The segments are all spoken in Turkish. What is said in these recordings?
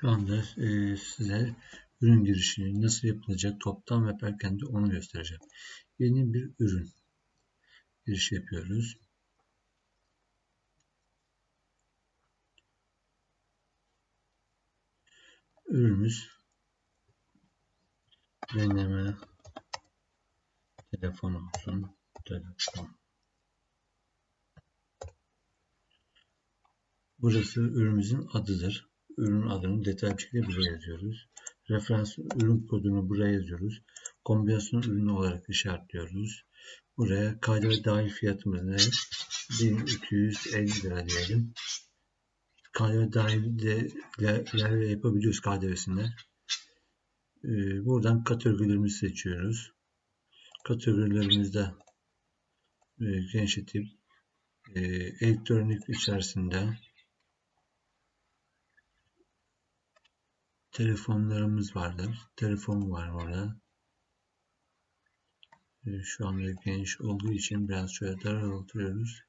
Şu anda e, size ürün girişini nasıl yapılacak toptan ve perakende onu göstereceğim. Yeni bir ürün giriş yapıyoruz. Ürünümüz deneme telefon olsun. Telefon. Burası ürünümüzün adıdır. Ürün adını detaylı bir şekilde buraya yazıyoruz. Referans ürün kodunu buraya yazıyoruz. Kombinasyon ürünü olarak işaretliyoruz. Buraya KDV dahil fiyatımızı 1250 lira diyelim. KDV dahil de ilave yapabiliyoruz KDV'sinde. Ee, buradan kategorilerimizi seçiyoruz. Kategorilerimizde e, genişletip e, elektronik içerisinde telefonlarımız vardır. Telefon var orada. Ee, şu anda geniş olduğu için biraz şöyle daraltıyoruz.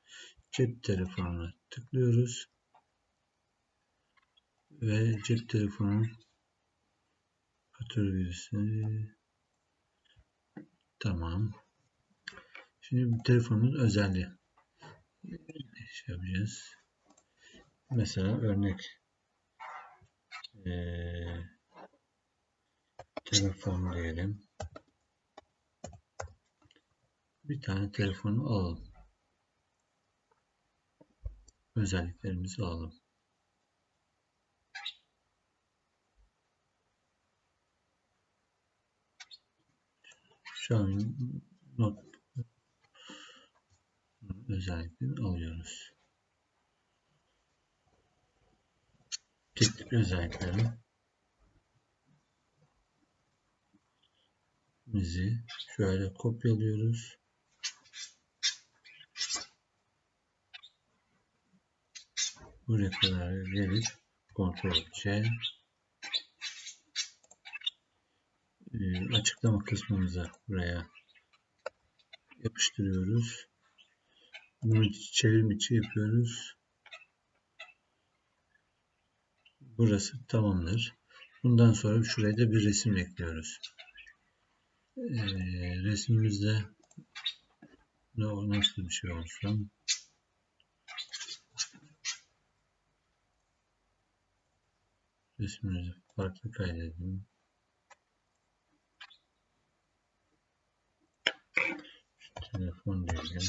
Cep telefonuna tıklıyoruz. Ve cep telefonu kategorisi tamam. Şimdi bu telefonun özelliği şey yapacağız. Mesela örnek ee, telefon diyelim. Bir tane telefonu alalım. Özelliklerimizi alalım. Şu an not özelliklerini alıyoruz. Teknik özellikleri bizi şöyle kopyalıyoruz. Buraya kadar gelip kontrol C açıklama kısmımıza buraya yapıştırıyoruz. Bunu çevrim içi yapıyoruz. Burası tamamdır. Bundan sonra şuraya da bir resim ekliyoruz. Ee, resmimizde ne nasıl bir şey olsun? Resmimizi farklı kaydedelim. Telefon diyelim.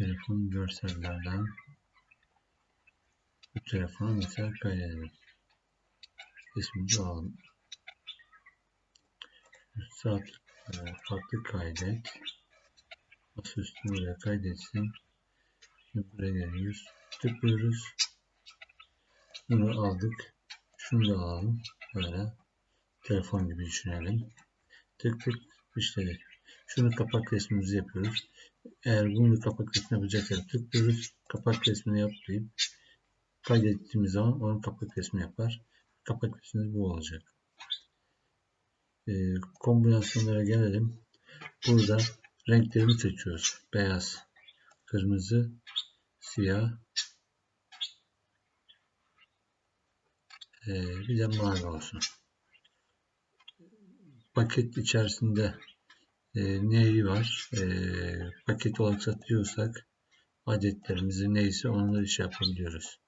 Telefon görsellerden bu telefonu mesela kaydedelim. İsmini alalım. Saat e, farklı kaydet. Masaüstü buraya kaydetsin. Şimdi buraya geliyoruz. Tıklıyoruz. Bunu aldık. Şunu da alalım. Böyle telefon gibi düşünelim. Tık tık işledi. Şunu kapak resmimizi yapıyoruz. Eğer bunu kapak resmi yapacaksak tıklıyoruz. Kapak resmini yap deyip kaydettiğimiz zaman onun kapak resmi yapar. Kapak resmimiz bu olacak. E, kombinasyonlara gelelim. Burada renklerini seçiyoruz. Beyaz, kırmızı, siyah, e, bir de mavi olsun. Paket içerisinde e, neyi var? E, paket olarak satıyorsak adetlerimizi neyse onları iş yapabiliyoruz.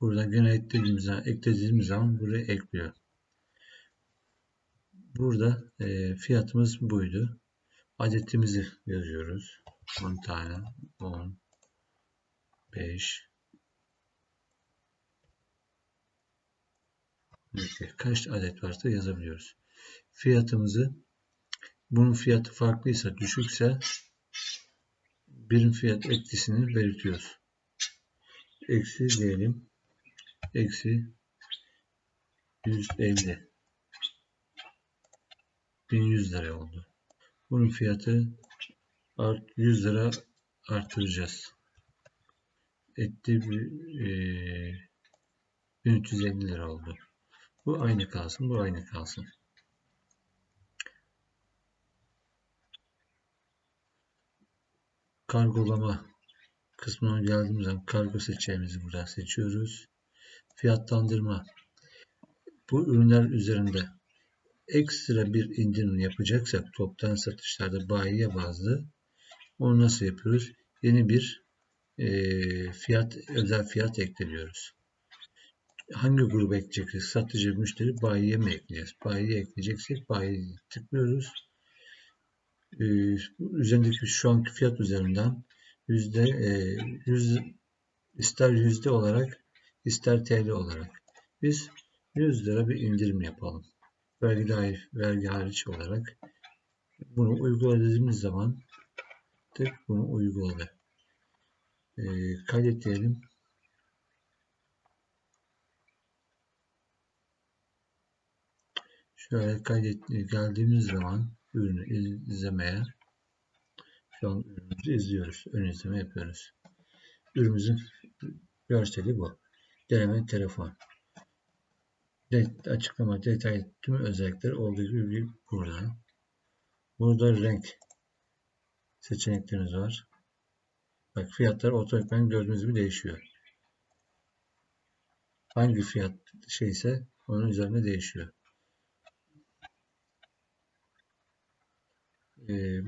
Burada gene eklediğimiz eklediğimiz zaman buraya ekliyor. Burada e, fiyatımız buydu. Adetimizi yazıyoruz. 10 tane. 10 5 kaç adet varsa yazabiliyoruz. Fiyatımızı bunun fiyatı farklıysa, düşükse birim fiyat eklisini belirtiyoruz. Eksi diyelim. Eksi 150 1100 lira oldu. Bunun fiyatı art 100 lira artıracağız. Etti e, 1350 lira oldu. Bu aynı kalsın, bu aynı kalsın. Kargolama kısmına geldiğimiz zaman kargo seçeneğimizi buradan seçiyoruz. Fiyatlandırma. Bu ürünler üzerinde ekstra bir indirim yapacaksak toptan satışlarda bayiye bazlı onu nasıl yapıyoruz? Yeni bir e, fiyat özel fiyat ekleniyoruz. Hangi gruba ekleyeceksek satıcı müşteri bayiye mi ekleyeceğiz? Bayiye ekleyeceksek bayiye tıklıyoruz. E, üzerindeki şu anki fiyat üzerinden yüzde e, yüz, ister yüzde olarak ister TL olarak biz 100 lira bir indirim yapalım. Vergi dahil, vergi hariç olarak bunu uygula dediğimiz zaman tık bunu uygula. E, kaydet diyelim. Şöyle kaydet geldiğimiz zaman ürünü izlemeye şu an ürünümüzü izliyoruz. Ön izleme yapıyoruz. Ürünümüzün görseli bu. Deneme telefon. Det açıklama detay tüm özellikleri olduğu gibi burada. Burada renk seçenekleriniz var. Bak fiyatlar otomatikman gördüğünüz gibi değişiyor. Hangi fiyat şeyse onun üzerine değişiyor.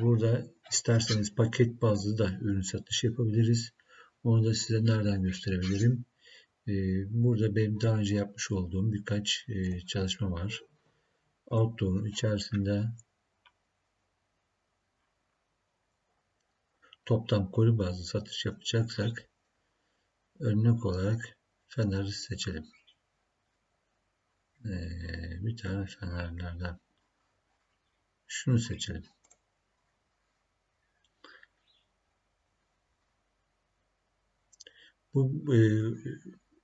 Burada isterseniz paket bazlı da ürün satış yapabiliriz. Onu da size nereden gösterebilirim? Ee, burada benim daha önce yapmış olduğum birkaç e, çalışma var. Outdoor'un içerisinde toptan koli bazlı satış yapacaksak örnek olarak fener seçelim. Ee, bir tane fenerlerden şunu seçelim. Bu e,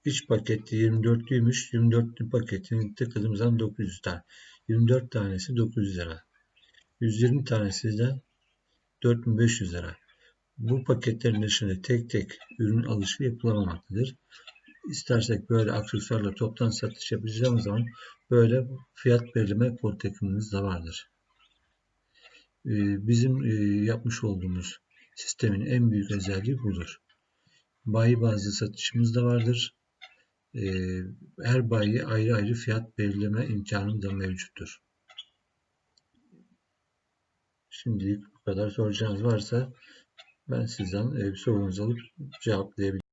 iç paketi 24'lüymüş. 24'lü paketini tıkladığımız zaman 900 tane. 24 tanesi 900 lira. 120 tanesi de 4500 lira. Bu paketlerin dışında tek tek ürün alışı yapılamamaktadır. İstersek böyle aksesuarla toptan satış yapacağımız zaman böyle fiyat belirleme politikamız da vardır. E, bizim e, yapmış olduğumuz sistemin en büyük özelliği budur. Bayi bazlı satışımız da vardır. Ee, her bayi ayrı ayrı fiyat belirleme imkanı da mevcuttur. Şimdilik bu kadar soracağınız varsa ben sizden e, sorunuzu alıp cevaplayabilirim.